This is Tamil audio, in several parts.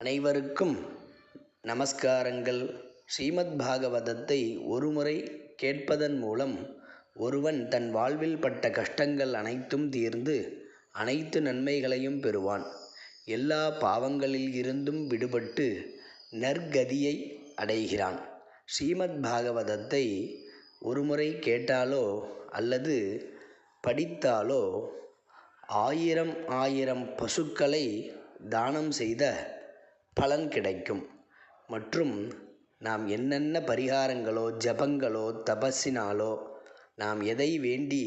அனைவருக்கும் நமஸ்காரங்கள். ஸ்ரீமத் பாகவதத்தை ஒருமுறை கேட்பதன் மூலம் ஒருவன் தன் வாழ்வில் பட்ட கஷ்டங்கள் அனைத்தும் தீர்ந்து அனைத்து நன்மைகளையும் பெறுவான். எல்லா பாவங்களில் இருந்தும் விடுபட்டு நற்கதியை அடைகிறான். ஸ்ரீமத் பாகவதத்தை ஒருமுறை கேட்டாலோ அல்லது படித்தாலோ ஆயிரம் ஆயிரம் பசுக்களை தானம் செய்த பலன் கிடைக்கும். மற்றும் நாம் என்னென்ன பரிகாரங்களோ ஜபங்களோ தபஸினாலோ நாம் எதை வேண்டி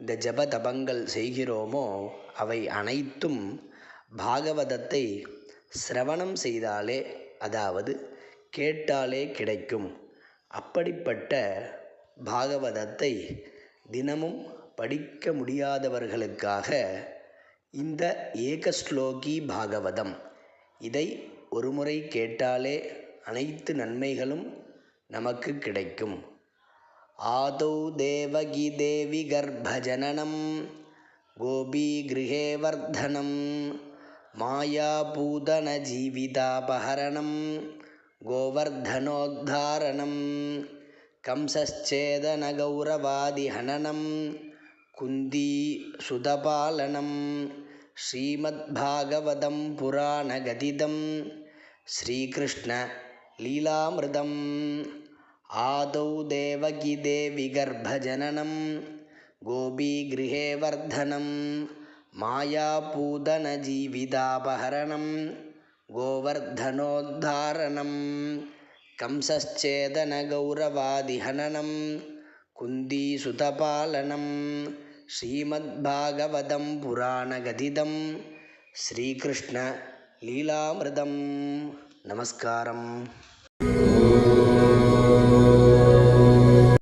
இந்த ஜப தபங்கள் செய்கிறோமோ அவை அனைத்தும் பாகவதத்தை சிரவணம் செய்தாலே அதாவது கேட்டாலே கிடைக்கும். அப்படிப்பட்ட பாகவதத்தை தினமும் படிக்க முடியாதவர்களுக்காக இந்த ஏகஸ்லோகி பாகவதம். இதை ஒருமுறை கேட்டாலே அனைத்து நன்மைகளும் நமக்கு கிடைக்கும். ஆதௌ தேவகி தேவி கர்ப்பஜனனம் கோபீகிருஹே வர்தனம் மாயாபூதன ஜீவிதாபஹரணம் கோவர்தனோத்தாரணம் கம்சச்சேதன கௌரவாதிஹனனம் குந்தி சுதபாலனம் ஸ்ரீமத்பாகவதம் புராணகதிதம் ஸ்ரீகிருஷ்ண லீலாமிருதம். ஆதௌ தேவகி தேவி கர்ப்பஜனனம் கோபீகிருஹே வர்தனம். மாயாபூதன ஜீவிதாபஹரணம். கோவர்தனோத்தாரணம். கம்சச்சேதன கௌரவாதிஹனனம். குந்தீசுதபாலனம். ஸ்ரீமத்பாகவதம் புராணகதிதம். ஸ்ரீகிருஷ்ண லீலாமிருதம். நமஸ்காரம்.